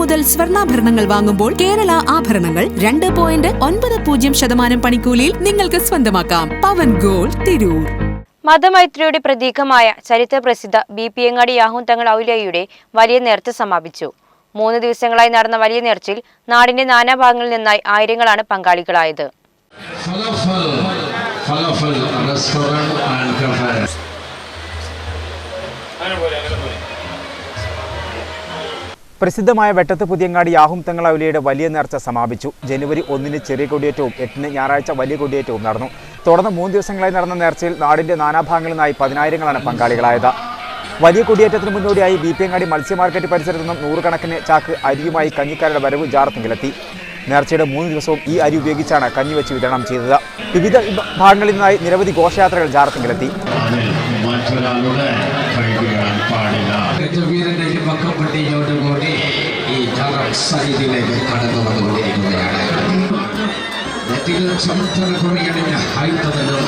മുതൽ സ്വർണാഭരണങ്ങൾ വാങ്ങുമ്പോൾ കേരള ആഭരണങ്ങൾ രണ്ട് പോയിന്റ് ഒൻപത് പൂജ്യം ശതമാനം പണിക്കൂലിയിൽ നിങ്ങൾക്ക് സ്വന്തമാക്കാം. പവൻ ഗോൾഡ് തിരൂർ. മതമൈത്രിയുടെ പ്രതീകമായ ചരിത്ര പ്രസിദ്ധ ബി പി എങ്ങാടി യാഹൂൻ തങ്ങൾ ഔലിയയുടെ വലിയ നേർച്ച സമാപിച്ചു. മൂന്ന് ദിവസങ്ങളായി നടന്ന വലിയ നേർച്ചയിൽ നാടിന്റെ നാനാഭാഗങ്ങളിൽ നിന്നായി ആയിരങ്ങളാണ് പങ്കാളികളായത്. Falafel falafel restaurant and Cafe. പ്രസിദ്ധമായ വെട്ടത്ത് പുതിയങ്ങാടി യാഹും തങ്ങളൗലിയുടെ വലിയ നേർച്ച സമാപിച്ചു. ജനുവരി ഒന്നിന് ചെറിയ കൊടിയേറ്റവും എട്ടിന് ഞായറാഴ്ച വലിയ കൊടിയേറ്റവും നടന്നു. തുടർന്ന് മൂന്ന് ദിവസങ്ങളായി നടന്ന നേർച്ചയിൽ നാടിന്റെ നാനാഭാഗങ്ങളിൽ നിന്നായി പതിനായിരങ്ങളാണ് പങ്കാളികളായത്. വലിയ കൊടിയേറ്റത്തിന് മുന്നോടിയായി ബി പി അങ്ങാടി മത്സ്യ മാർക്കറ്റ് പരിസരത്തു നിന്നും നൂറുകണക്കിന് ചാക്ക് അരിയുമായി കഞ്ഞിക്കാരുടെ വരവ് ജാറത്തിങ്കിലെത്തി. നേർച്ചയുടെ മൂന്ന് ദിവസവും ഈ അരി ഉപയോഗിച്ചാണ് കഞ്ഞി വെച്ച് വിതരണം ചെയ്തത്. വിവിധ ഭാഗങ്ങളിൽ നിന്നായി നിരവധി ഘോഷയാത്രകൾ ജാറത്തിങ്കിലെത്തി. பெற்றதாலுடன் பைபிளான் பாடினார். வீரர்கள் பக்கப்பட்டியோடு கூடி ஜலம் சைதிலேயே கடந்து வந்து கொண்டிருக்கிறார் ಸಮರ್ಥನ ಕೊನೆಯ ಆಯ್ತದನ್ನು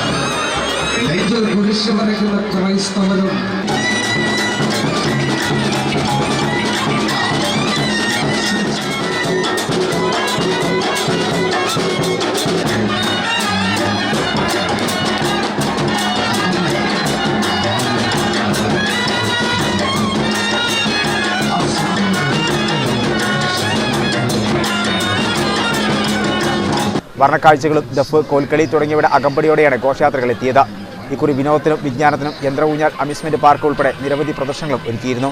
ರೈತರು ಗುಡಿಸುವವರೆಗೂ ಕ್ರೈಸ್ತವರು വർണക്കാഴ്ചകളും ദഫ് കോൽക്കളി തുടങ്ങിയവയുടെ അകമ്പടിയോടെയാണ് ഘോഷയാത്രകൾ എത്തിയത്. ഇക്കുറി വിനോദത്തിനും വിജ്ഞാനത്തിനും യന്ത്രഊഞ്ഞാൽ അമ്യൂസ്മെന്റ് പാർക്ക് ഉൾപ്പെടെ നിരവധി പ്രദർശനങ്ങളും ഒരുക്കിയിരുന്നു.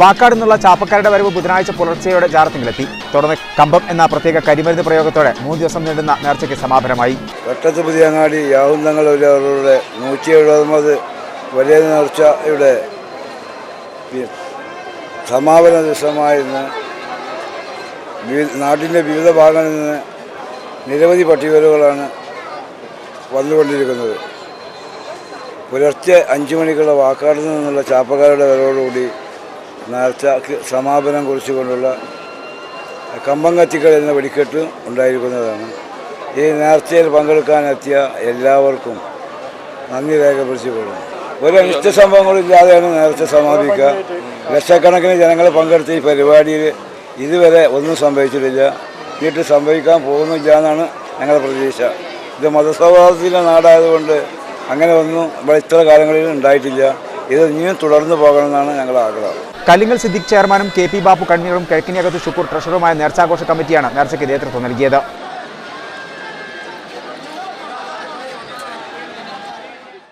വാക്കാട് നിന്നുള്ള ചാപ്പക്കാരുടെ വരവ് ബുധനാഴ്ച പുലർച്ചെയോടെ ജാറത്തിങ്കിലെത്തി തുടർന്ന് കമ്പം എന്ന പ്രത്യേക കരിമരുന്ന് പ്രയോഗത്തോടെ മൂന്ന് ദിവസം നീണ്ടുന്ന നേർച്ചയ്ക്ക് സമാപനമായി. വെട്ടത്ത് പുതിയങ്ങാടി യാവുന്നങ്ങൾ അവരുടെ നൂറ്റി എഴുപത് വലിയ നേർച്ചയുടെ സമാപന ദിവസമായിരുന്നു നാട്ടിന്റെ വിവിധ ഭാഗങ്ങളിൽ നിന്ന് നിരവധി പട്ടികലുകളാണ് വന്നുകൊണ്ടിരിക്കുന്നത്. പുലർച്ചെ അഞ്ചു മണിക്കുള്ള വാക്കാട് നിന്നുള്ള ചാപ്പക്കാരുടെ വരവോടുകൂടി നേർച്ച സമാപനം കുറിച്ചുകൊണ്ടുള്ള കമ്പം കത്തിക്കൽ എന്ന വെടിക്കെട്ട് ഉണ്ടായിരിക്കുന്നതാണ്. ഈ നേർച്ചയിൽ പങ്കെടുക്കാനെത്തിയ എല്ലാവർക്കും നന്ദി രേഖപ്പെടുത്തിക്കൊള്ളുന്നു. ഒരു അനിഷ്ട സംഭവങ്ങളില്ലാതെയാണ് നേർച്ച സമാപിക്കുക. ലക്ഷക്കണക്കിന് ജനങ്ങൾ പങ്കെടുത്ത ഈ പരിപാടിയിൽ ഇതുവരെ ഒന്നും സംഭവിച്ചിട്ടില്ല. വീട്ടിൽ സംഭവിക്കാൻ പോകുന്നില്ല എന്നാണ് ഞങ്ങളുടെ പ്രതീക്ഷ. ഇത് മതസൗഹാർദ്ദത്തിലെ നാടായതുകൊണ്ട് അങ്ങനെ ഒന്നും ഇവിടെ ഇത്ര കാലങ്ങളിൽ ഉണ്ടായിട്ടില്ല. ഇത് ഇനിയും തുടർന്നു പോകണമെന്നാണ് ഞങ്ങളുടെ ആഗ്രഹം. കലിങ്ങൽ സിദ്ദിഖ് ചെയർമാനും കെ പി ബാബു കൺവീനറും കിഴക്കിനിയകത്ത് ഷുക്കൂർ ട്രഷററുമായ നേർച്ചാഘോഷ കമ്മിറ്റിയാണ് നേർച്ചയ്ക്ക് നേതൃത്വം നൽകിയത്.